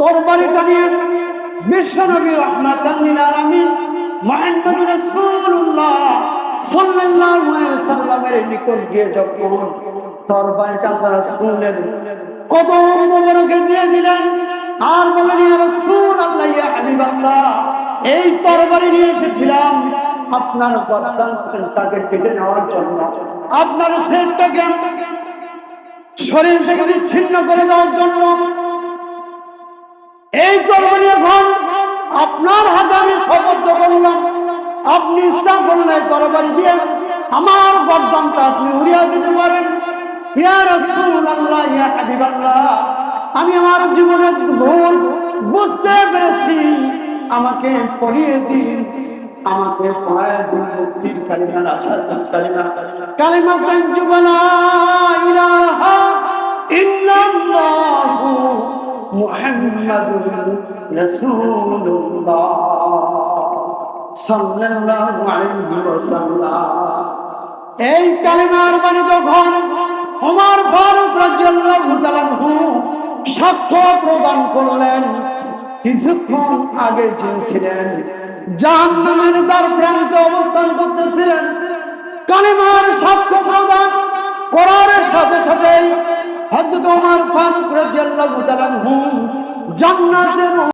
তরবারিটা নিয়ে বিশ্বনবী রহমাতাল লিল আলামিন মুহাম্মদ রাসূলুল্লাহ সাল্লাল্লাহু আলাইহি সাল্লামের নিকট গিয়ে যখন তরবারিটা আল্লাহ রাসূলের কদম মোবারকে দিয়ে দিলেন। আর বললেন, ইয়া রাসূলুল্লাহ, ইয়া হাবিবাল্লাহ, এই তরবারি নিয়ে এসেছিলাম। আপনার গর্দানটাকে কেটে নেওয়ার জন্য। আপনার সেটটাকে শরীর থেকে বিচ্ছিন্ন করে দেওয়ার জন্য। এই তরবারি এখন আপনার হাতে আমি শপথ করলাম। আপনি ইচ্ছা করলে তরবারি দিয়ে আমার গর্দানটা আপনি উড়িয়ে দিতে পারেন। আমি আমার জীবনের ভুল বুঝতে পেরেছি, আমাকে পড়িয়ে দিন। আমাকে পড়ায় দিন। কালিমা কালিমা কালিমা লা ইলাহা মুহাম্মাদুর রাসূলুল্লাহ সাল্লাল্লাহু আলাইহি ওয়াসাল্লাম। এই কালিমার বাণী যখন ওমর ফারুক রাদিয়াল্লাহু তাআলা আনহু সাক্ষ্য প্রদান করলেন, কিছুক্ষণ আগে চেয়েছিলেন জাহান্নামের দ্বার প্রান্তে অবস্থান করতেছিলেন, কালিমার সাক্ষ্য প্রদান করার সাথে সাথে হযরত ওমর ফারুক রাদিয়াল্লাহু তাআলা আনহু জান্নাতের